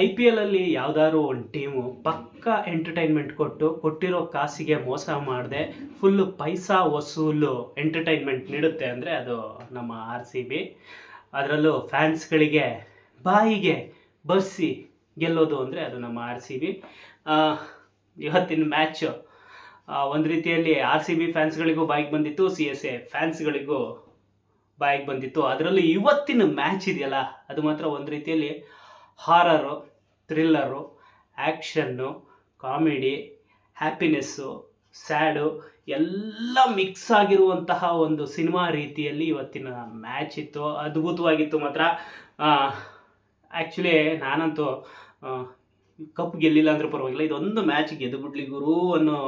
I P ಎಲಲ್ಲಿ ಯಾವ್ದಾದ್ರು ಒಂದು team ಪಕ್ಕ ಎಂಟರ್ಟೈನ್ಮೆಂಟ್ ಕೊಟ್ಟು ಕೊಟ್ಟಿರೋ ಕಾಸಿಗೆ ಮೋಸ ಮಾಡದೆ ಫುಲ್ಲು ಪೈಸಾ ವಸೂಲು ಎಂಟರ್ಟೈನ್ಮೆಂಟ್ ನೀಡುತ್ತೆ ಅಂದರೆ ಅದು ನಮ್ಮ ಆರ್ ಸಿ ಬಿ ಅದರಲ್ಲೂ ಫ್ಯಾನ್ಸ್ಗಳಿಗೆ ಬಾಯಿಗೆ ಬರ್ಸಿ ಗೆಲ್ಲೋದು ಅಂದರೆ ಅದು ನಮ್ಮ ಆರ್ ಸಿ ಬಿ ಇವತ್ತಿನ ಮ್ಯಾಚು ಒಂದು ರೀತಿಯಲ್ಲಿ ಆರ್ ಸಿ ಬಿ ಫ್ಯಾನ್ಸ್ಗಳಿಗೂ ಬಾಯಿಗೆ ಬಂದಿತ್ತು ಸಿ ಎಸ್ ಎ ಫ್ಯಾನ್ಸ್ಗಳಿಗೂ ಬಾಯಿಗೆ ಬಂದಿತ್ತು. ಅದರಲ್ಲೂ ಇವತ್ತಿನ ಮ್ಯಾಚ್ ಇದೆಯಲ್ಲ, ಅದು ಮಾತ್ರ ಒಂದು ರೀತಿಯಲ್ಲಿ horror, thriller, action, comedy, happiness, sad ಎಲ್ಲ ಮಿಕ್ಸ್ ಆಗಿರುವಂತಹ ಒಂದು ಸಿನಿಮಾ ರೀತಿಯಲ್ಲಿ ಇವತ್ತಿನ ಮ್ಯಾಚ್ ಇತ್ತು. ಅದ್ಭುತವಾಗಿತ್ತು ಮಾತ್ರ. ಆ್ಯಕ್ಚುಲಿ ನಾನಂತೂ ಕಪ್ ಗೆಲ್ಲಿಲ್ಲ ಅಂದ್ರೆ ಪರವಾಗಿಲ್ಲ. ಇದೊಂದು ಮ್ಯಾಚ್ ಗೆದ್ದುಬಿಡ್ಲಿ ಗುರು ಅನ್ನೋ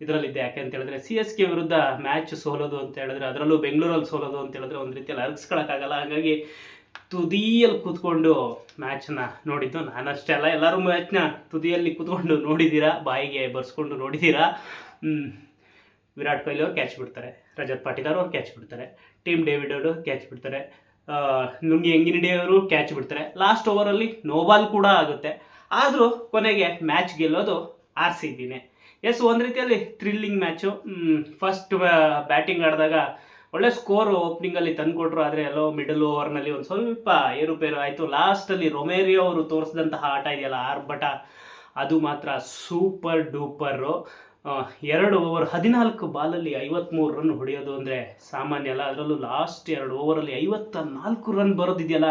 ಇದರಲ್ಲಿದ್ದೆ. ಯಾಕೆ ಅಂತ ಹೇಳಿದ್ರೆ ಸಿ ಎಸ್ ಕೆ ವಿರುದ್ಧ ಮ್ಯಾಚ್ ಸೋಲೋದು ಅಂತ ಹೇಳಿದ್ರೆ, ಅದರಲ್ಲೂ ಬೆಂಗಳೂರಲ್ಲಿ ಸೋಲೋದು ಅಂತ ಹೇಳಿದ್ರೆ ಒಂದು ರೀತಿಯಲ್ಲಿ ಅರ್ಗಿಸ್ಕೊಳಕ್ಕಾಗಲ್ಲ. ಹಾಗಾಗಿ ತುದಿಯಲ್ಲಿ ಕೂತ್ಕೊಂಡು ಮ್ಯಾಚನ್ನ ನೋಡಿದ್ದು. ನಾನಷ್ಟೇ ಅಲ್ಲ ಎಲ್ಲರೂ ಮ್ಯಾಚ್ನ ತುದಿಯಲ್ಲಿ ಕೂತ್ಕೊಂಡು ನೋಡಿದ್ದೀರಾ ಬಾಯಿಗೆ ಬರ್ಸ್ಕೊಂಡು ನೋಡಿದ್ದೀರಾ ವಿರಾಟ್ ಕೊಹ್ಲಿ ಅವ್ರು ಕ್ಯಾಚ್ ಬಿಡ್ತಾರೆ. ರಜತ್ ಪಾಟೀದಾರ್ ಅವ್ರು ಕ್ಯಾಚ್ ಬಿಡ್ತಾರೆ. ಟೀಮ್ ಡೇವಿಡ್ ಅವರು ಕ್ಯಾಚ್ ಬಿಡ್ತಾರೆ. ನುಂಗಿ ಎಂಗಿನಿಡಿ ಅವರು ಕ್ಯಾಚ್ ಬಿಡ್ತಾರೆ. ಲಾಸ್ಟ್ ಓವರಲ್ಲಿ ನೋಬಾಲ್ ಕೂಡ ಆಗುತ್ತೆ. ಆದರೂ ಕೊನೆಗೆ ಮ್ಯಾಚ್ ಗೆಲ್ಲೋದು ಆರ್ ಸಿ ಬಿನೇ ಎಸ್, ಒಂದು ರೀತಿಯಲ್ಲಿ ಥ್ರಿಲ್ಲಿಂಗ್ ಮ್ಯಾಚು ಫಸ್ಟ್ ಬ್ಯಾಟಿಂಗ್ ಆಡಿದಾಗ ಒಳ್ಳೆ ಸ್ಕೋರ್ ಓಪನಿಂಗಲ್ಲಿ ತಂದುಕೊಟ್ರು, ಆದರೆ ಎಲ್ಲೋ ಮಿಡಲ್ ಓವರ್ನಲ್ಲಿ ಒಂದು ಸ್ವಲ್ಪ ಏರುಪೇರು ಆಯಿತು. ಲಾಸ್ಟಲ್ಲಿ ರೊಮೇರಿಯೋ ಅವರು ತೋರಿಸಿದಂತಹ ಆಟ ಇದೆಯಲ್ಲ, ಆರ್ಭಟ, ಅದು ಮಾತ್ರ ಸೂಪರ್ ಡೂಪರು ಎರಡು ಓವರ್ ಹದಿನಾಲ್ಕು ಬಾಲಲ್ಲಿ ಐವತ್ತ್ಮೂರು ರನ್ ಹೊಡೆಯೋದು ಅಂದರೆ ಸಾಮಾನ್ಯ ಅಲ್ಲ. ಅದರಲ್ಲೂ ಲಾಸ್ಟ್ ಎರಡು ಓವರಲ್ಲಿ ಐವತ್ತ ನಾಲ್ಕು ರನ್ ಬರೋದಿದೆಯಲ್ಲ,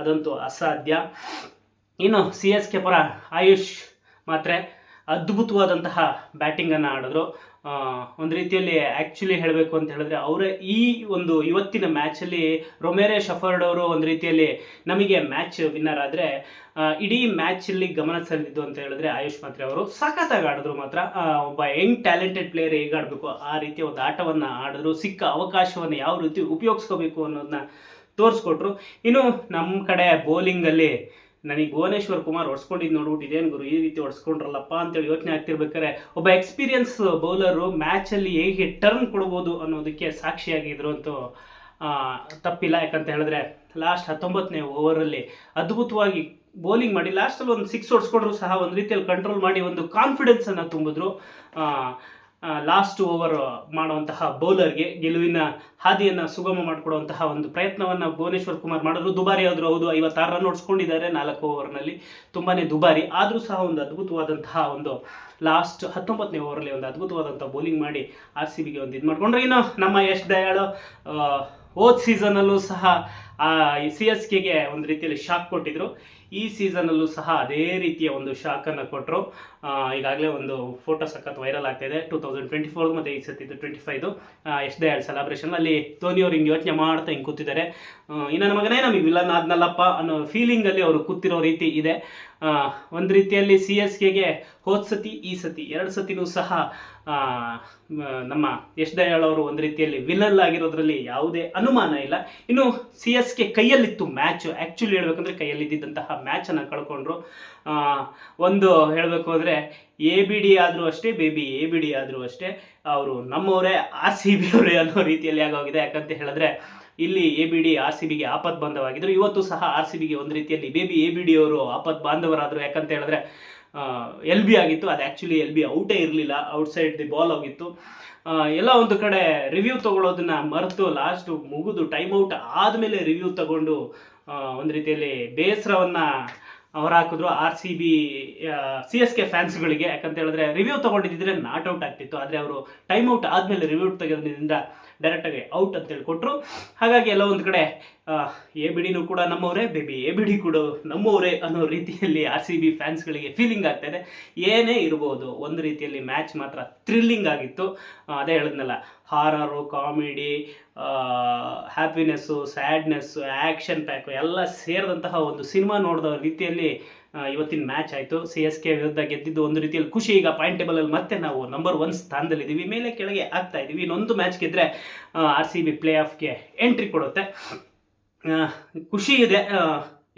ಅದಂತೂ ಅಸಾಧ್ಯ. ಇನ್ನು ಸಿ ಎಸ್ ಕೆ ಪರ ಆಯುಷ್ ಮಾತ್ರ. ಅದ್ಭುತವಾದಂತಹ ಬ್ಯಾಟಿಂಗನ್ನು ಆಡಿದ್ರು. ಒಂದು ರೀತಿಯಲ್ಲಿ ಆ್ಯಕ್ಚುಲಿ ಹೇಳಬೇಕು ಅಂತ ಹೇಳಿದ್ರೆ ಅವರ ಈ ಒಂದು ಇವತ್ತಿನ ಮ್ಯಾಚಲ್ಲಿ ರೊಮೇರೆ ಶಫರ್ಡ್ ಅವರು ಒಂದು ರೀತಿಯಲ್ಲಿ ನಮಗೆ ಮ್ಯಾಚ್ ವಿನ್ನರ್ ಆದರೆ ಇಡೀ ಮ್ಯಾಚಲ್ಲಿ ಗಮನ ಸೆಳೆದಿದ್ದು ಅಂತ ಹೇಳಿದ್ರೆ ಆಯುಷ್ ಮಾತ್ರೆ ಅವರು. ಸಖತ್ತಾಗಿ ಆಡಿದ್ರು ಮಾತ್ರ. ಒಬ್ಬ ಯಂಗ್ ಟ್ಯಾಲೆಂಟೆಡ್ ಪ್ಲೇಯರ್ ಹೇಗೆ ಆಡಬೇಕು, ಆ ರೀತಿಯ ಒಂದು ಆಟವನ್ನು ಆಡಿದ್ರು, ಸಿಕ್ಕ ಅವಕಾಶವನ್ನು ಯಾವ ರೀತಿ ಉಪಯೋಗಿಸ್ಕೋಬೇಕು ಅನ್ನೋದನ್ನ ತೋರಿಸ್ಕೊಟ್ರು. ಇನ್ನು ನಮ್ಮ ಕಡೆ ಬೌಲಿಂಗಲ್ಲಿ ನನಗೆ ಭುವನೇಶ್ವರ್ ಕುಮಾರ್ ಹೊಡ್ಸ್ಕೊಂಡಿದ್ದು ನೋಡ್ಬಿಟ್ಟು ಇದೇನು ಗುರು, ಈ ರೀತಿ ಹೊಡ್ಸ್ಕೊಂಡ್ರಲ್ಲಪ್ಪ ಅಂತೇಳಿ ಯೋಚನೆ ಆಗ್ತಿರ್ಬೇಕಾರೆ ಒಬ್ಬ ಎಕ್ಸ್ಪೀರಿಯನ್ಸ್ ಬೌಲರು ಮ್ಯಾಚಲ್ಲಿ ಹೇಗೆ ಟರ್ನ್ ಕೊಡ್ಬೋದು ಅನ್ನೋದಕ್ಕೆ ಸಾಕ್ಷಿಯಾಗಿದ್ರು ಅಂತೂ ತಪ್ಪಿಲ್ಲ. ಯಾಕಂತ ಹೇಳಿದ್ರೆ ಲಾಸ್ಟ್ ಹತ್ತೊಂಬತ್ತನೇ ಓವರಲ್ಲಿ ಅದ್ಭುತವಾಗಿ ಬೌಲಿಂಗ್ ಮಾಡಿ ಲಾಸ್ಟಲ್ಲಿ ಒಂದು ಸಿಕ್ಸ್ ಹೊಡ್ಸ್ಕೊಂಡ್ರು ಸಹ ಒಂದು ರೀತಿಯಲ್ಲಿ ಕಂಟ್ರೋಲ್ ಮಾಡಿ, ಒಂದು ಕಾನ್ಫಿಡೆನ್ಸನ್ನು ತುಂಬಿದ್ರು. ಲಾಸ್ಟ್ ಓವರ್ ಮಾಡುವಂತಹ ಬೌಲರ್ಗೆ ಗೆಲುವಿನ ಹಾದಿಯನ್ನು ಸುಗಮ ಮಾಡಿಕೊಡುವಂತಹ ಒಂದು ಪ್ರಯತ್ನವನ್ನು ಭುವನೇಶ್ವರ್ ಕುಮಾರ್ ಮಾಡಿದ್ರು. ದುಬಾರಿ ಆದರೂ ಹೌದು, ಐವತ್ತಾರು ರನ್ ಹೊಡ್ಸ್ಕೊಂಡಿದ್ದಾರೆ ನಾಲ್ಕು ಓವರ್ನಲ್ಲಿ ತುಂಬಾ ದುಬಾರಿ. ಆದರೂ ಸಹ ಒಂದು ಅದ್ಭುತವಾದಂತಹ ಒಂದು ಲಾಸ್ಟ್ ಹತ್ತೊಂಬತ್ತನೇ ಓವರಲ್ಲಿ ಒಂದು ಅದ್ಭುತವಾದಂಥ ಬೌಲಿಂಗ್ ಮಾಡಿ ಆರ್ ಸಿ ಬಿಗೆ ಒಂದು ಇದು ಮಾಡಿಕೊಂಡ್ರೆ. ಇನ್ನು ನಮ್ಮ ಯಶ್ ದಯಾಳು ಹೋದ ಸೀಸನಲ್ಲೂ ಸಹ ಸಿ ಎಸ್ ಕೆಗೆ ಒಂದು ರೀತಿಯಲ್ಲಿ ಶಾಕ್ ಕೊಟ್ಟಿದ್ರು. ಈ ಸೀಸನಲ್ಲೂ ಸಹ ಅದೇ ರೀತಿಯ ಒಂದು ಶಾಕನ್ನು ಕೊಟ್ಟರು ಈಗಾಗಲೇ ಒಂದು ಫೋಟೋ ಸಖತ್ ವೈರಲ್ ಆಗ್ತಾಯಿದೆ ಟೂ ತೌಸಂಡ್ ಟ್ವೆಂಟಿ ಫೋರ್ ಮತ್ತು ಈ ಸತ್ತಿದ್ದು ಟ್ವೆಂಟಿ ಫೈದು ಎಷ್ಟು ಎರಡು ಸೆಲೆಬ್ರೇಷನ್ ಅಲ್ಲಿ ಧೋನಿ ಅವ್ರು ಹಿಂಗೆ ಯೋಚನೆ ಮಾಡ್ತಾ ಹಿಂಗೆ ಕೂತಿದ್ದಾರೆ. ಆ, ಇನ್ನು ನನ್ನ ಮಗನೇ ನಮಗೆ ವಿಲನ್ ಆದ್ನಲ್ಲಪ್ಪ ಅನ್ನೋ ಫೀಲಿಂಗಲ್ಲಿ ಅವರು ಕೂತಿರೋ ರೀತಿ ಇದೆ. ಒಂದು ರೀತಿಯಲ್ಲಿ ಸಿ ಎಸ್ ಕೆಗೆ ಹೋದ ಸತಿ ಈ ಸತಿ ಎರಡು ಸತಿನೂ ಸಹ ಆ, ನಮ್ಮ ಯಶ್ ದಯಾಳ್ ಅವರು ಒಂದು ರೀತಿಯಲ್ಲಿ ವಿಲಲ್ ಆಗಿರೋದ್ರಲ್ಲಿ ಯಾವುದೇ ಅನುಮಾನ ಇಲ್ಲ. ಇನ್ನು ಸಿ ಎಸ್ ಕೆ ಕೈಯಲ್ಲಿತ್ತು ಮ್ಯಾಚ್ ಆ್ಯಕ್ಚುಲಿ ಹೇಳ್ಬೇಕಂದ್ರೆ ಕೈಯಲ್ಲಿದ್ದಂತಹ ಮ್ಯಾಚನ್ನು ಕಳ್ಕೊಂಡ್ರು. ಒಂದು ಹೇಳಬೇಕು ಅಂದರೆ ಎ ಬಿ ಡಿ ಆದರೂ ಅಷ್ಟೇ ಬೇಬಿ ಎ ಬಿ ಡಿ ಆದರೂ ಅಷ್ಟೇ, ಅವರು ನಮ್ಮವರೇ ಆರ್ ಸಿ ಬಿ ಅವರೇ ಅನ್ನೋ ರೀತಿಯಲ್ಲಿ ಆಗೋಗಿದೆ. ಯಾಕಂತ ಹೇಳಿದ್ರೆ ಇಲ್ಲಿ A B D R C ಬಿಗೆ ಆಪತ್ ಬಾಂಧವಾಗಿದ್ರು ಇವತ್ತು ಸಹ ಆರ್ ಸಿ ಬಿಗೆ ಒಂದು ರೀತಿಯಲ್ಲಿ ಬೇಬಿ ಎ ಬಿ ಡಿ ಅವರು ಆಪತ್ ಬಾಂಧವರಾದರು. ಯಾಕಂತ ಹೇಳಿದ್ರೆ ಎಲ್ ಬಿ ಆಗಿತ್ತು. ಅದು ಆ್ಯಕ್ಚುಲಿ ಎಲ್ ಬಿ ಔಟೇ ಇರಲಿಲ್ಲ ಔಟ್ಸೈಡ್ ದಿ ಬಾಲ್ ಹೋಗಿತ್ತು. ಎಲ್ಲ ಒಂದು ಕಡೆ ರಿವ್ಯೂ ತೊಗೊಳೋದನ್ನ ಮರೆತು ಲಾಸ್ಟ್ ಮುಗಿದು ಟೈಮ್ ಔಟ್ ಆದಮೇಲೆ ರಿವ್ಯೂ ತಗೊಂಡು ಒಂದು ರೀತಿಯಲ್ಲಿ ಬೇಸರವನ್ನು ಹೊರಹಾಕಿದ್ರು R C B C S K ಫ್ಯಾನ್ಸ್ಗಳಿಗೆ ಯಾಕಂತ ಹೇಳಿದ್ರೆ ರಿವ್ಯೂ ತೊಗೊಂಡಿದ್ದಿದ್ರೆ ನಾಟ್ ಔಟ್ ಆಗ್ತಿತ್ತು. ಆದರೆ ಅವರು ಟೈಮ್ ಔಟ್ ಆದಮೇಲೆ ರಿವ್ಯೂ ತೆಗೆದ್ರಿಂದ ಡೈರೆಕ್ಟಾಗಿ ಔಟ್ ಅಂತೇಳಿ ಕೊಟ್ಟರು ಹಾಗಾಗಿ ಎಲ್ಲ ಒಂದು ಕಡೆ ಎ ಬಿಡಿನೂ ಕೂಡ ನಮ್ಮವರೇ, ಬೇಬಿ ಎ ಬಿಡಿ ಕೂಡ ನಮ್ಮವರೇ ಅನ್ನೋ ರೀತಿಯಲ್ಲಿ ಆರ್ ಸಿ ಬಿ ಫ್ಯಾನ್ಸ್ಗಳಿಗೆ ಫೀಲಿಂಗ್ ಆಗ್ತಾ ಇದೆ. ಏನೇ ಇರ್ಬೋದು, ಒಂದು ರೀತಿಯಲ್ಲಿ ಮ್ಯಾಚ್ ಮಾತ್ರ ಥ್ರಿಲ್ಲಿಂಗ್ ಆಗಿತ್ತು. ಅದೇ ಹೇಳಿದ್ನಲ್ಲ horror comedy happiness sadness action pack ಎಲ್ಲ ಸೇರಿದಂತಹ ಒಂದು ಸಿನಿಮಾ ನೋಡಿದ ರೀತಿಯಲ್ಲಿ ಇವತ್ತಿನ ಮ್ಯಾಚ್ ಆಯಿತು. ಸಿ ಎಸ್ ಕೆ ವಿರುದ್ಧ ಗೆದ್ದಿದ್ದು ಒಂದು ರೀತಿಯಲ್ಲಿ ಖುಷಿ. ಈಗ ಪಾಯಿಂಟ್ ಟೇಬಲಲ್ಲಿ ಮತ್ತೆ ನಾವು ನಂಬರ್ ಒನ್ ಸ್ಥಾನದಲ್ಲಿದ್ದೀವಿ ಮೇಲೆ ಕೆಳಗೆ ಆಗ್ತಾ ಇದ್ದೀವಿ ಇನ್ನೊಂದು ಮ್ಯಾಚ್ ಗೆದ್ದರೆ ಆರ್ ಸಿ ಬಿ ಪ್ಲೇ ಆಫ್ಗೆ ಎಂಟ್ರಿ ಕೊಡುತ್ತೆ. ಖುಷಿ ಇದೆ.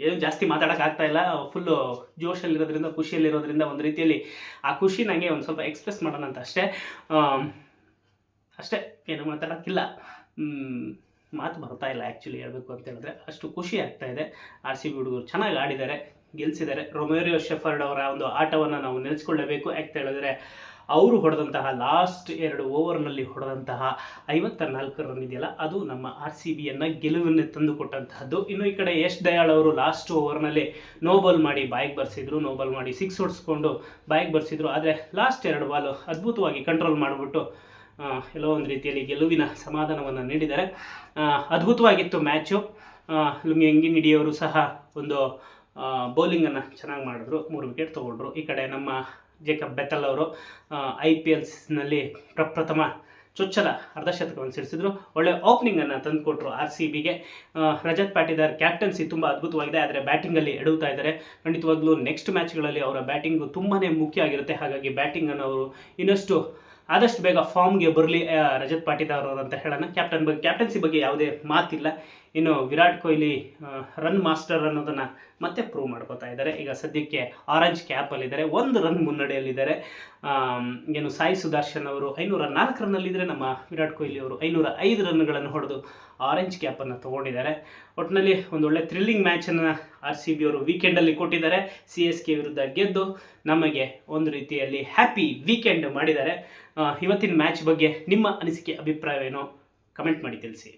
ಏನು ಜಾಸ್ತಿ ಮಾತಾಡೋಕ್ಕಾಗ್ತಾ ಇಲ್ಲ. ಫುಲ್ಲು ಜೋಶಲ್ಲಿರೋದ್ರಿಂದ, ಖುಷಿಯಲ್ಲಿರೋದ್ರಿಂದ ಒಂದು ರೀತಿಯಲ್ಲಿ ಆ ಖುಷಿ ನನಗೆ ಒಂದು ಸ್ವಲ್ಪ ಎಕ್ಸ್ಪ್ರೆಸ್ ಮಾಡೋಣ ಅಂತ ಅಷ್ಟೇ. ಅಷ್ಟೇ, ಏನು ಮಾತಾಡೋಕ್ಕಿಲ್ಲ. ಮಾತು ಬರ್ತಾ ಇಲ್ಲ ಆ್ಯಕ್ಚುಲಿ ಹೇಳಬೇಕು ಅಂತ ಹೇಳಿದ್ರೆ. ಅಷ್ಟು ಖುಷಿ ಆಗ್ತಾ ಇದೆ. ಆರ್ ಸಿ ಬಿ ಹುಡುಗರು ಚೆನ್ನಾಗಿ ಆಡಿದ್ದಾರೆ, ಗೆಲ್ಸಿದ್ದಾರೆ. ರೊಮೇರಿಯೋ ಶೆಫರ್ಡ್ ಅವರ ಒಂದು ಆಟವನ್ನು ನಾವು ನೆನೆಸ್ಕೊಳ್ಳೇಬೇಕು ಯಾಕೆ ಹೇಳಿದ್ರೆ ಅವರು ಹೊಡೆದಂತಹ ಲಾಸ್ಟ್ ಎರಡು ಓವರ್ನಲ್ಲಿ ಹೊಡೆದಂತಹ ಐವತ್ತ ನಾಲ್ಕು ರನ್ ಇದೆಯಲ್ಲ, ಅದು ನಮ್ಮ ಆರ್ ಸಿ ಬಿಯನ್ನು ಗೆಲುವನ್ನು ತಂದುಕೊಟ್ಟಂತಹದ್ದು. ಇನ್ನು ಈ ಕಡೆ ಯಶ್ ದಯಾಳ್ ಅವರು ಲಾಸ್ಟ್ ಓವರ್ನಲ್ಲಿ ನೋಬಾಲ್ ಮಾಡಿ ಬಾಯಿಗೆ ಬರ್ಸಿದ್ರು ನೋಬಾಲ್ ಮಾಡಿ ಸಿಕ್ಸ್ ಹೊಡಿಸ್ಕೊಂಡು ಬಾಯಿಗೆ ಬರ್ಸಿದ್ರು. ಆದರೆ ಲಾಸ್ಟ್ ಎರಡು ಬಾಲು ಅದ್ಭುತವಾಗಿ ಕಂಟ್ರೋಲ್ ಮಾಡಿಬಿಟ್ಟು ಎಲ್ಲೋ ಒಂದು ರೀತಿಯಲ್ಲಿ ಗೆಲುವಿನ ಸಮಾಧಾನವನ್ನು ನೀಡಿದ್ದಾರೆ. ಅದ್ಭುತವಾಗಿತ್ತು ಮ್ಯಾಚು ಲುಂಗಿ ಎಂಗಿನಿಡಿಯವರು ಸಹ ಒಂದು ಬೌಲಿಂಗನ್ನು ಚೆನ್ನಾಗಿ ಮಾಡಿದ್ರು. ಮೂರು ವಿಕೆಟ್ ತೊಗೊಂಡ್ರು. ಈ ಕಡೆ ನಮ್ಮ ಜೇಕಬ್ ಬೆತ್ತಲ್ ಅವರು ಐ ಪಿ ಎಲ್ಸ್ನಲ್ಲಿ ಪ್ರಪ್ರಥಮ ಚೊಚ್ಚಲ ಅರ್ಧಶತಕವನ್ನು ಸಿಡಿಸಿದ್ರು. ಒಳ್ಳೆ ಓಪನಿಂಗನ್ನು ತಂದುಕೊಟ್ರು ಆರ್ ಸಿ ಬಿಗೆ ರಜತ್ ಪಾಟಿದಾರ್ ಕ್ಯಾಪ್ಟನ್ಸಿ ತುಂಬ ಅದ್ಭುತವಾಗಿದೆ, ಆದರೆ ಬ್ಯಾಟಿಂಗಲ್ಲಿ ಎಡುತ್ತಾ ಇದ್ದಾರೆ. ಖಂಡಿತವಾಗ್ಲೂ ನೆಕ್ಸ್ಟ್ ಮ್ಯಾಚ್ಗಳಲ್ಲಿ ಅವರ ಬ್ಯಾಟಿಂಗು ತುಂಬಾ ಮುಖ್ಯ ಆಗಿರುತ್ತೆ. ಹಾಗಾಗಿ ಬ್ಯಾಟಿಂಗನ್ನು ಅವರು ಇನ್ನಷ್ಟು, ಆದಷ್ಟು ಬೇಗ ಫಾರ್ಮ್ಗೆ ಬರಲಿ ರಜತ್ ಪಾಟಿದಾರ್ ಅವರು ಅಂತ ಹೇಳೋಣ. ಕ್ಯಾಪ್ಟನ್ ಬಗ್ಗೆ ಕ್ಯಾಪ್ಟನ್ಸಿ ಬಗ್ಗೆ ಯಾವುದೇ ಮಾತಿಲ್ಲ. ಇನ್ನು ವಿರಾಟ್ ಕೊಹ್ಲಿ ರನ್ ಮಾಸ್ಟರ್ ಅನ್ನೋದನ್ನು ಮತ್ತೆ ಪ್ರೂವ್ ಮಾಡ್ಕೋತಾ ಇದ್ದಾರೆ. ಈಗ ಸದ್ಯಕ್ಕೆ ಆರೆಂಜ್ ಕ್ಯಾಪಲ್ಲಿದ್ದಾರೆ ಒಂದು ರನ್ ಮುನ್ನಡೆಯಲ್ಲಿದ್ದಾರೆ. ಏನು ಸಾಯಿ ಸುದರ್ಶನ್ ಅವರು ಐನೂರ ನಾಲ್ಕು ರನ್ನಲ್ಲಿದ್ದರೆ ನಮ್ಮ ವಿರಾಟ್ ಕೊಹ್ಲಿ ಅವರು ಐನೂರ ಐದು ರನ್ಗಳನ್ನು ಹೊಡೆದು ಆರೆಂಜ್ ಕ್ಯಾಪನ್ನು ತೊಗೊಂಡಿದ್ದಾರೆ. ಒಟ್ಟಿನಲ್ಲಿ ಒಂದು ಒಳ್ಳೆ ಥ್ರಿಲ್ಲಿಂಗ್ ಮ್ಯಾಚನ್ನು ಆರ್ ಸಿ ಬಿ ಅವರು ವೀಕೆಂಡಲ್ಲಿ ಕೊಟ್ಟಿದ್ದಾರೆ. ಸಿ ಎಸ್ ಕೆ ವಿರುದ್ಧ ಗೆದ್ದು ನಮಗೆ ಒಂದು ರೀತಿಯಲ್ಲಿ ಹ್ಯಾಪಿ ವೀಕೆಂಡ್ ಮಾಡಿದ್ದಾರೆ. ಇವತ್ತಿನ ಮ್ಯಾಚ್ ಬಗ್ಗೆ ನಿಮ್ಮ ಅನಿಸಿಕೆ, ಅಭಿಪ್ರಾಯವೇನೋ? ಕಮೆಂಟ್ ಮಾಡಿ ತಿಳಿಸಿ.